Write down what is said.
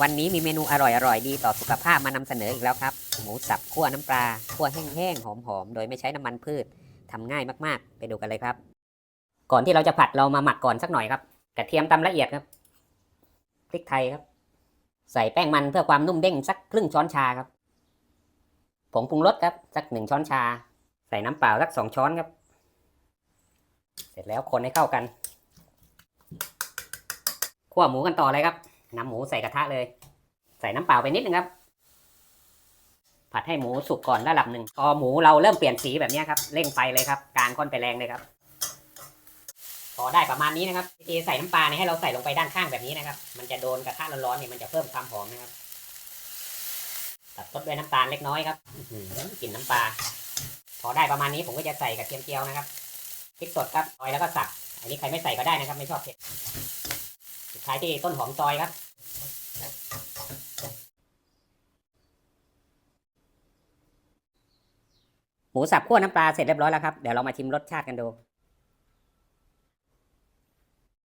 วันนี้มีเมนูอร่อยๆดีต่อสุขภาพมานำเสนออีกแล้วครับ หมูสับคั่วน้ำปลาคั่วแห้งๆหอมๆ โดยไม่ใช้น้ำมันพืชทำง่ายมากๆ ไปดูกันเลยครับ ก่อนที่เราจะผัดเรามาหมักก่อนสักหน่อยครับกระเทียมตำละเอียดครับพริกไทยครับ ใส่แป้งมันเพื่อความนุ่มเด้งสักครึ่งช้อนชาครับผงปรุงรสครับสักหนึ่งช้อนชา ใส่น้ำเปล่าสักสองช้อนครับ เสร็จแล้วคนให้เข้ากันคั่วหมูกันต่อเลยครับ นำหมูใส่กระทะเลย ใส่น้ำเปล่าไปนิดนึงครับ ผัดให้หมูสุกก่อนระดับหนึ่งพอหมูเราเริ่มเปลี่ยนสีแบบนี้ครับเร่งไฟเลยครับกลางก้อนไปแรงเลยครับ พอได้ประมาณนี้นะครับวิธีใส่น้ำปลาเนี่ยให้เราใส่ลงไปด้านข้างแบบนี้นะครับ มันจะโดนกระทะร้อนๆเนี่ยมันจะเพิ่มความหอมนะครับตัดรสด้วยน้ำตาลเล็กน้อยครับอื้อหือกลิ่นน้ำปลาพอได้ประมาณนี้ผมก็จะใส่กระเทียมเจียวนะครับพริกสดครับซอยแล้วก็สับอันนี้ใครไม่ใส่ก็ได้นะครับ ไม่ชอบเผ็ดสุดท้ายที่ต้นหอมซอยครับ หมูสับคั่วน้ำปลาเสร็จเรียบร้อยแล้วครับ เดี๋ยวเรามาชิมรสชาติกันดู